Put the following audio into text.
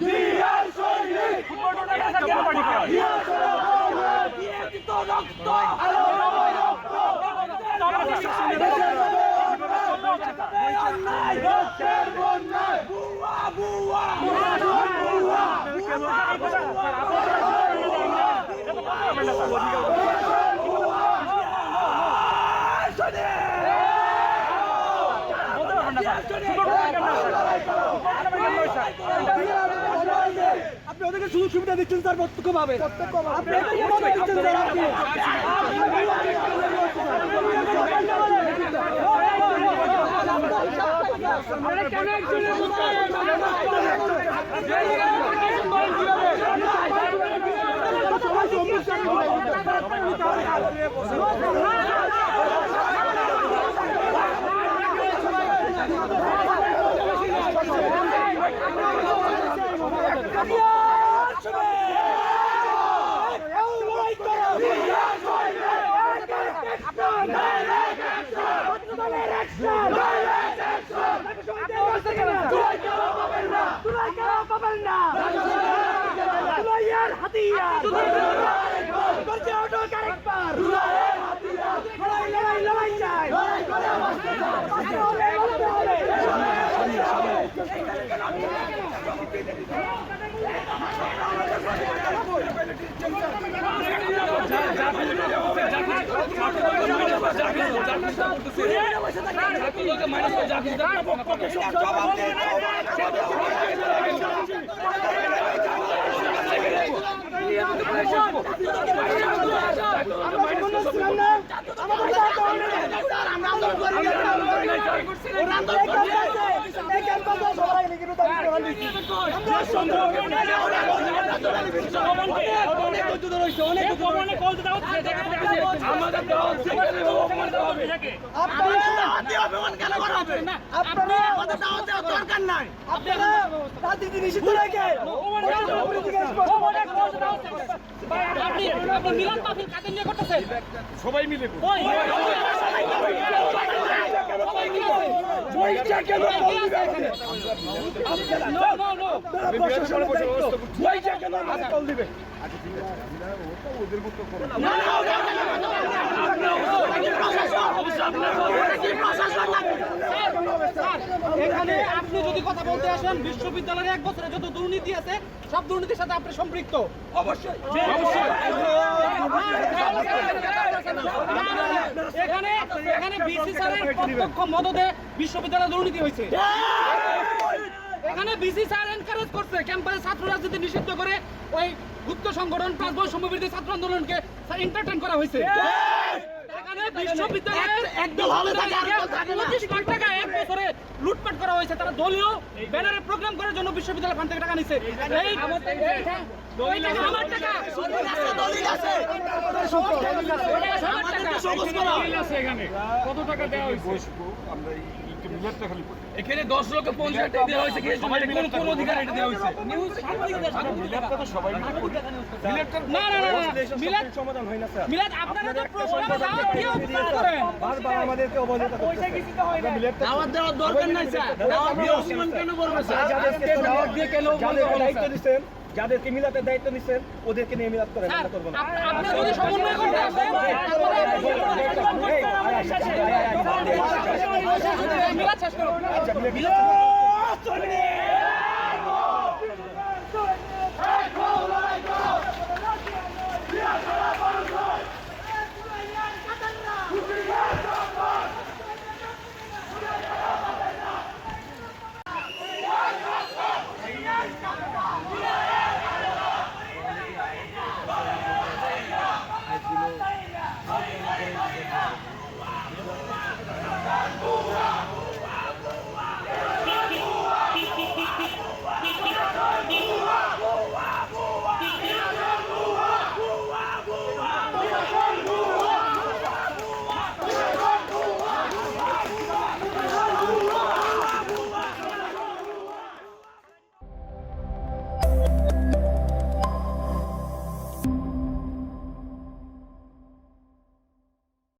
জিয়ার সৈনিক দিয়েছি আপনি ওদেরকে সুযোগ সুবিধা দিচ্ছেন স্যার প্রত্যক্ষ ভাবে আপনি ওদেরকে মদত দিচ্ছেন স্যার আপনি আপনারা রাজনীতি নিষিদ্ধ রেখে আপনি আপনি মিলাদ মাহফিল কাদের নিয়ে করতেছেন? সবাই মিলে করুন। ওই সবাই কি আছে? বইটা কেন সবাই কি আছে। এখানে? No, এখানে আপনি যদি কথা বলতে আসেন বিশ্ববিদ্যালয়ের এক বছরে যত দুর্নীতি আছে সব দুর্নীতির সাথে আপনি সম্পৃক্ত। অবশ্যই। এখানে এখানে বিসি স্যারের প্রত্যক্ষ বিশ্ববিদ্যালয়ে দুর্নীতি হয়েছে। এখানে বিসি স্যার এনকারেজ করছে ক্যাম্পাসে ছাত্র রাজনীতি নিষিদ্ধ করে ওই গুপ্ত সংগঠন পাঁচ বছর সমবিরোধী ছাত্র আন্দোলনকে এন্টারটেইন করা হয়েছে। লুটপাট করা হয়েছে তারা দলীয় ব্যানারে প্রোগ্রাম করার জন্য বিশ্ববিদ্যালয় ফান্ড থেকে টাকা নিচ্ছে এই ওই টাকা আমার টাকা দলিল আছে ওটা আমার টাকা দলিল আছে এখানে। কত টাকা দেওয়া হয়েছে? আমরা খালি এখানে দশ লক্ষ পঞ্চাশ টাকা দেওয়া হয়েছে কিন্তু সবাই কোন কোন অধিকার এটা দেওয়া হয়েছে। মিলাদটা তো সবাই মিলে না না না না সমাধান হয় না স্যার। মিলাদ আপনারা তো প্রোগ্রামে দাওয়াত দিয়ে অপমান করেন। বারবার আমাদেরকে অবহেলিত করতেছে আমরা মিলাদটা দাওয়াত দেওয়ার দরকার নাই স্যার। দাওয়াত দিয়ে অপমান কেন করবে স্যার? দাওয়াত দিয়ে কেন দায়িত্ব দিচ্ছেন যাদেরকে মিলাতে দায়িত্ব নিচ্ছেন ওদেরকে নিয়ে মিলাত করেন করব না আচ্ছা,